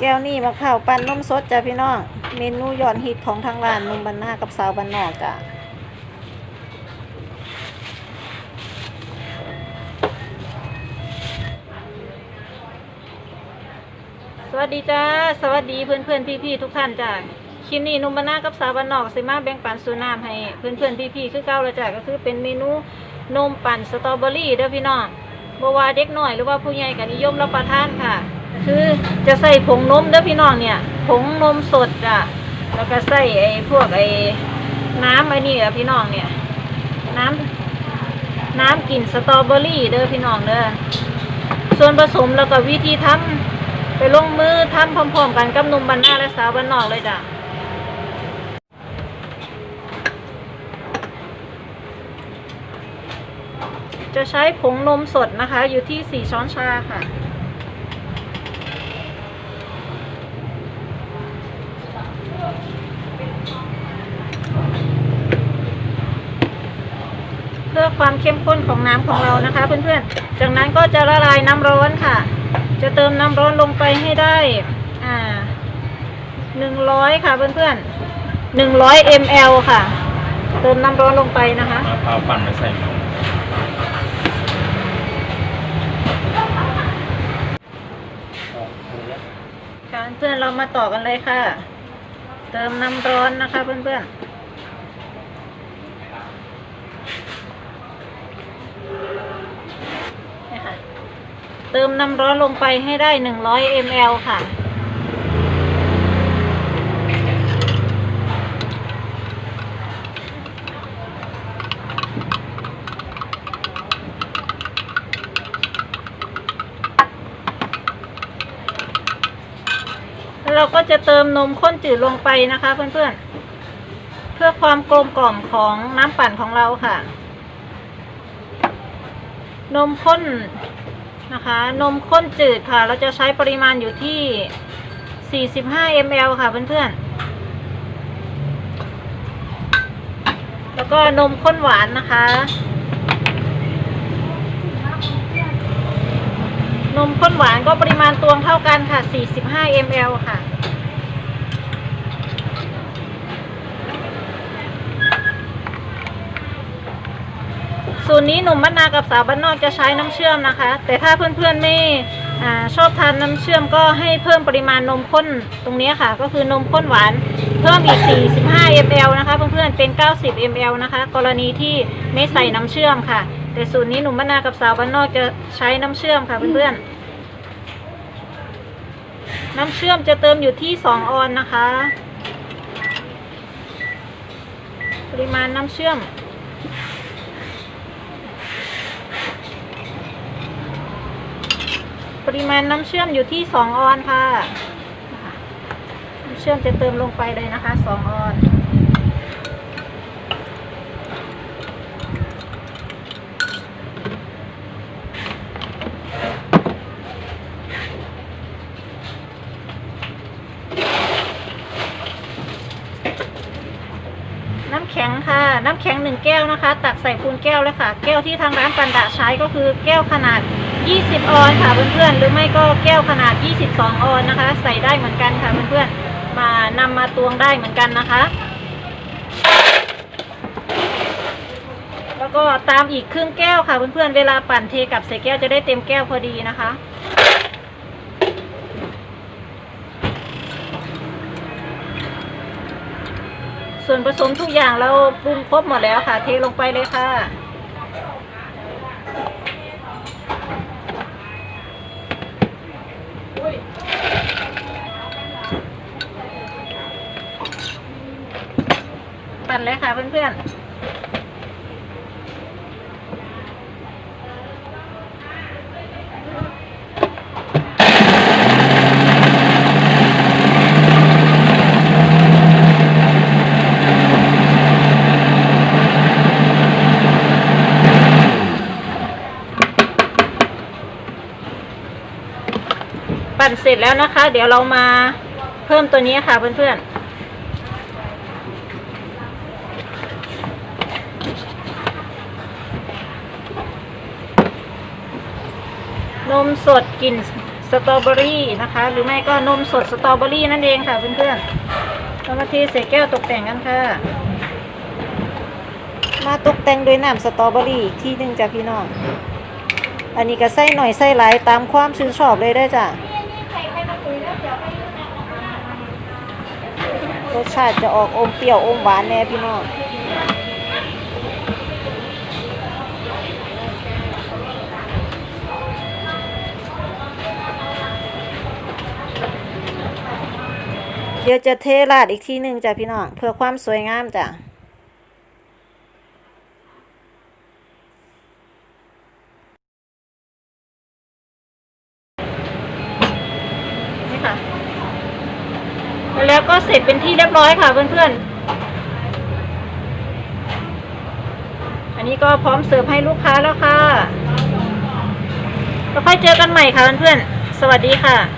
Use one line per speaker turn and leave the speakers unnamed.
แก้วนี่มะพร้าวปั่นนมสดจ้ะพี่น้อง เมนูยอดฮิตของทางร้านนุ่มบันหน้ากับสาวบันนอกจ้ะสวัสดีจ้าสวัสดีเพื่อนเพื่อนพี่พี่ทุกท่านจ้ะคลิปนี้นุ่มบันหน้ากับสาวบันนอกสิมาแบ่งปันสูน้ำให้เพื่อนเพื่อนพี่พี่คือเก้าล้วจ้ะก็คือเป็นเมนูนมปั่นสตรอเบอรี่เด้อพี่น้องบ่ว่าเด็กหน้อยหรือว่าผู้ใหญ่ก็นิยมรับประทานค่ะ คือจะใส่ผงนมเด้อพี่น้องเนี่ยผงนมสดจ้ะแล้วก็ใส่ไอ้พวกไอ้น้ำไอ้นี่อะพี่น้องเนี่ย น้ำน้ำกลิ่นสตรอเบอรี่เด้อพี่น้องเด้อส่วนผสมแล้วก็วิธีทำไปลงมือทำพร้อมๆกันกับนมบานาและสาวบานนอกเลยจ้ะจะใช้ผงนมสดนะคะ อยู่ที่ 4 ช้อนชาค่ะ ความเข้มข้นของน้ำของเรานะคะ เพื่อนๆ จากนั้นก็จะละลายน้ำร้อนค่ะ จะเติมน้ำร้อนลงไปให้ได้อ่าหนึ่งร้อยค่ะเพื่อนๆหนึ่งร้อยมลค่ะ เติมน้ำร้อนลงไปนะคะ
มะพร้าวปั่นไปใส่นม
ค่ะเพื่อนเรามาต่อกันเลยค่ะ เติมน้ำร้อนนะคะเพื่อนๆนี่ค่ะ เติมน้ำร้อนลงไปให้ได้หนึ่งร้อยมลค่ะแล้วเราก็จะเติมนมข้นจืดลงไปนะคะเพื่อนๆ เพื่อความกลมกล่อมของน้ำปั่นของเราค่ะ นมข้น นะคะ นมข้นจืดค่ะ เราจะใช้ปริมาณอยู่ที่ 45 ml ค่ะเพื่อนๆ แล้วก็นมข้นหวานนะคะ นมข้นหวานก็ปริมาณตวงเท่ากันค่ะ 45 ml ค่ะ สูตรนี้หนุ่มบ้านนากับสาวบ้านนอกจะใช้น้ำเชื่อมนะคะ แต่ถ้าเพื่อนๆไม่อชอบทานน้ำเชื่อมก็ให้เพิ่มปริมาณนมข้นตรงนี้ค่ะ ก็คือนมข้นหวานเพิ่มอีก 45 ml นะคะเพื่อนๆเป็น 90 ml นะคะ กรณีที่ไม่ใส่น้ำเชื่อมค่ะ แต่สูตรนี้หนุ่มบ้านนากับสาวบ้านนอกจะใช้น้ำเชื่อมค่ะเพื่อนๆน้ำเชื่อมจะเติมอยู่ที่ 2 ออนนะคะ ปริมาณน้ำเชื่อม ปริมาณน้ำเชื่อมอยู่ที่2ออนค่ะ น้ำเชื่อมจะเติมลงไปเลยนะคะ2ออนน้ำแข็งค่ะ น้ำแข็งหนึ่งแก้วนะคะ ตักใส่คูณแก้วเลยค่ะ แก้วที่ทางร้านปันดาใช้ก็คือแก้วขนาด 20 ออนค่ะเพื่อนๆ หรือไม่ก็แก้วขนาด 22 ออนนะคะ ใส่ได้เหมือนกันค่ะเพื่อนๆ มานำมาตวงได้เหมือนกันนะคะ แล้วก็ตามอีกครึ่งแก้วค่ะเพื่อนๆ เวลาปั่นเทกับใส่แก้วจะได้เต็มแก้วพอดีนะคะส่วนผสมทุกอย่างเราปรุงครบหมดแล้วค่ะ เทลงไปเลยค่ะ ปั่นเลยค่ะเพื่อนๆปั่นเสร็จแล้วนะคะ เดี๋ยวเรามาเพิ่มตัวนี้ค่ะเพื่อนๆ นมสดกลิ่นสตรอเบอรี่นะคะ หรือไม่ก็นมสดสตรอเบอรี่นั่นเองค่ะเพื่อนๆเรามาเทใส่แก้วตกแต่งกันค่ะ มาตกแต่งด้วยน้ำสตรอเบอรี่ที่หนึ่งจ้ะพี่น้อง อันนี้ก็ใส่หน่อยใส่หลายตามความชื่นชอบเลยได้จ้ะรสชาติจะออกอมเปรี้ยวอมหวานแน่พี่น้อง เดี๋ยวจะเทราดอีกทีหนึ่งจ้ะพี่น้องเพื่อความสวยงามจ้ะนี่ค่ะ แล้วก็เสร็จเป็นที่เรียบร้อยค่ะเพื่อนๆ อันนี้ก็พร้อมเสิร์ฟให้ลูกค้าแล้วค่ะแล้วค่อยเจอกันใหม่ค่ะเพื่อนๆ สวัสดีค่ะ